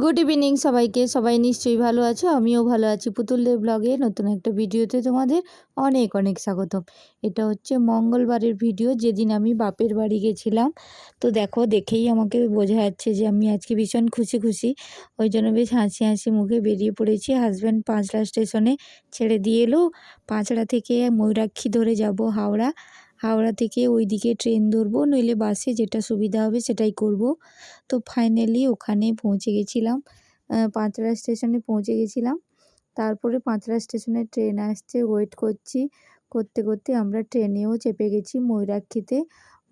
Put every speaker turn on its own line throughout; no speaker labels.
Good evening সবাইকে। সবাই নিশ্চয়ই ভালো আছো? আমিও ভালো আছি। পুতুলদের ব্লগে নতুন একটা ভিডিওতে তোমাদের অনেক অনেক স্বাগতম। এটা হচ্ছে মঙ্গলবারের ভিডিও। যেদিন আমি বাপের বাড়ি গেছিলাম, তো দেখো, দেখেই আমাকে বোঝা যাচ্ছে যে আমি আজকে ভীষণ খুশি খুশি। ওই জন্য বেশ হাসি হাসি মুখে বেরিয়ে পড়েছি। হাজব্যান্ড পাঁচলা স্টেশনে ছেড়ে দিয়ে এলো। পাঁচড়া থেকে ময়ূরাক্ষী ধরে যাব হাওড়া। হাওড়া থেকে ওইদিকে ট্রেন ধরবো, নইলে বাসে যেটা সুবিধা হবে সেটাই করব। তো ফাইনালি ওখানে পৌঁছে গেছিলাম পাঁচড়া স্টেশনে পৌঁছে গেছিলাম। তারপরে পাঁচড়া স্টেশনে ট্রেন আসছে ওয়েট করছি। করতে করতে আমরা ট্রেনেও চেপে গেছি ময়ূরাক্ষীতে।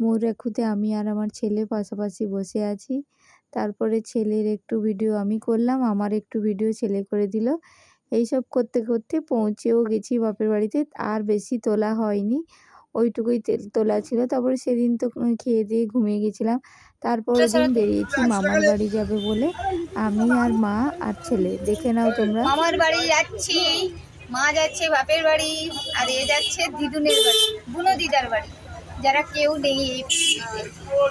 ময়ূরাক্ষীতে আমি আর আমার ছেলে পাশাপাশি বসে আছি। তারপরে ছেলের একটু ভিডিও আমি করলাম, আমার একটু ভিডিও ছেলে করে দিল। এইসব করতে করতে পৌঁছেও গেছি বাপের বাড়িতে, আর বেশি তোলা হয়নি। ওইটুকুই তেল তোলা ছিল। তারপরে সেদিন তো খেয়ে দিয়ে ঘুমিয়ে গেছিলাম। তারপরের দিন বেরিয়েছি মামার বাড়ি যাবে বলে। আমি আর মা আর ছেলে দেখে নাও তোমরা।
মামার বাড়ি যাচ্ছি। মা যাচ্ছে বাপের বাড়ি আর এ যাচ্ছে দিদুনের বাড়ি বুনো দিদার বাড়ি। যারা কেউ নেই এই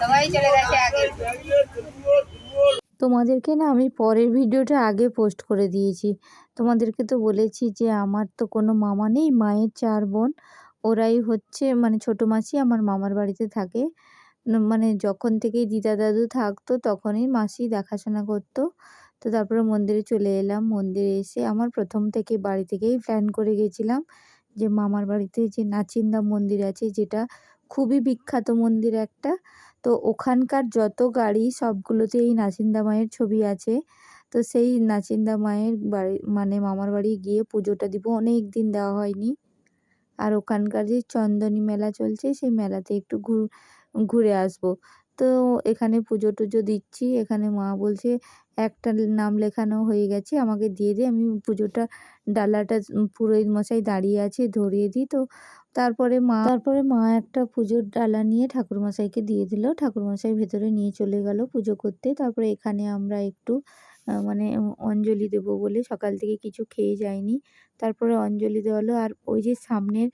সবাই চলে গেছে আগে।
তোমাদেরকে না আমি পরের ভিডিওটা আগে পোস্ট করে দিয়েছি। তোমাদেরকে তো বলেছি যে আমার তো কোনো মামা নেই মায়ের চার বোন। ওরাই হচ্ছে মানে ছোটো মাসি আমার মামার বাড়িতে থাকে। মানে যখন থেকেই দিদা দাদু থাকতো তখনই মাসি দেখাশোনা করতো। তো তারপরে মন্দিরে চলে এলাম। মন্দিরে এসে আমার প্রথম থেকে বাড়ি থেকেই প্ল্যান করে গেছিলাম যে মামার বাড়িতে যে নাচিন্দা মন্দির আছে যেটা খুবই বিখ্যাত মন্দির একটা। তো ওখানকার যত গাড়ি সবগুলোতে এই নাচিন্দা মায়ের ছবি আছে। তো সেই নাচিন্দা মায়ের বাড়ি মানে মামার বাড়ি গিয়ে পুজোটা দিব। অনেক দিন দেওয়া হয়নি। আর ওখানকার যে চন্দনী মেলা চলছে, সেই মেলাতে একটু ঘুরে আসব। তো এখানে পুজো টুজো দিচ্ছি। এখানে মা বলছে, একটা নাম লেখানো হয়ে গেছে, আমাকে দিয়ে দে। আমি পুজোটা, ডালাটা পুরোহিত মশাই দাঁড়িয়ে আছে, ধরিয়ে দিই। তো তারপরে মা তারপরে মা একটা পুজোর ডালা নিয়ে ঠাকুরমশাইকে দিয়ে দিল। ঠাকুরমশাই ভেতরে নিয়ে চলে গেল পুজো করতে। তারপরে এখানে আমরা একটু মানে অঞ্জলি দেবো বলে সকাল থেকে কিছু খেয়ে যায়নি। তারপরে অঞ্জলি দেওয়া দেওয়ালো আর ওই যে সামনের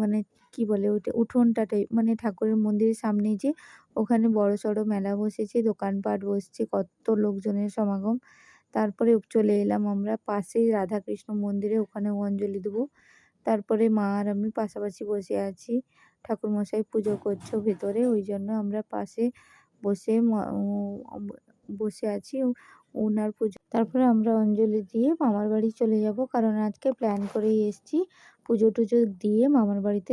মানে কি বলে ওইটা উঠোনটাতে মানে ঠাকুরের মন্দিরের সামনে যে ওখানে বড় সড়ো মেলা বসেছে, দোকানপাট বসছে, কত লোকজনের সমাগম। তারপরে চলে এলাম আমরা পাশেই রাধাকৃষ্ণ মন্দিরে ওখানে অঞ্জলি দেবো। তারপরে মা আর আমি পাশাপাশি বসে আছি, ঠাকুরমশাই পুজো করছ ভেতরে, ওই জন্য আমরা পাশে বসে বসে আছি ওনার পুজো। তারপরে আমরা অঞ্জলি দিয়ে মামার বাড়ি চলে যাব, কারণ আজকে প্ল্যান করেই এসছি পুজো টুজো দিয়ে মামার বাড়িতে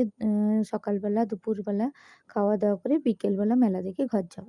সকালবেলা, দুপুরবেলা খাওয়া দাওয়া করে বিকেলবেলা মেলা দেখে ঘর যাব।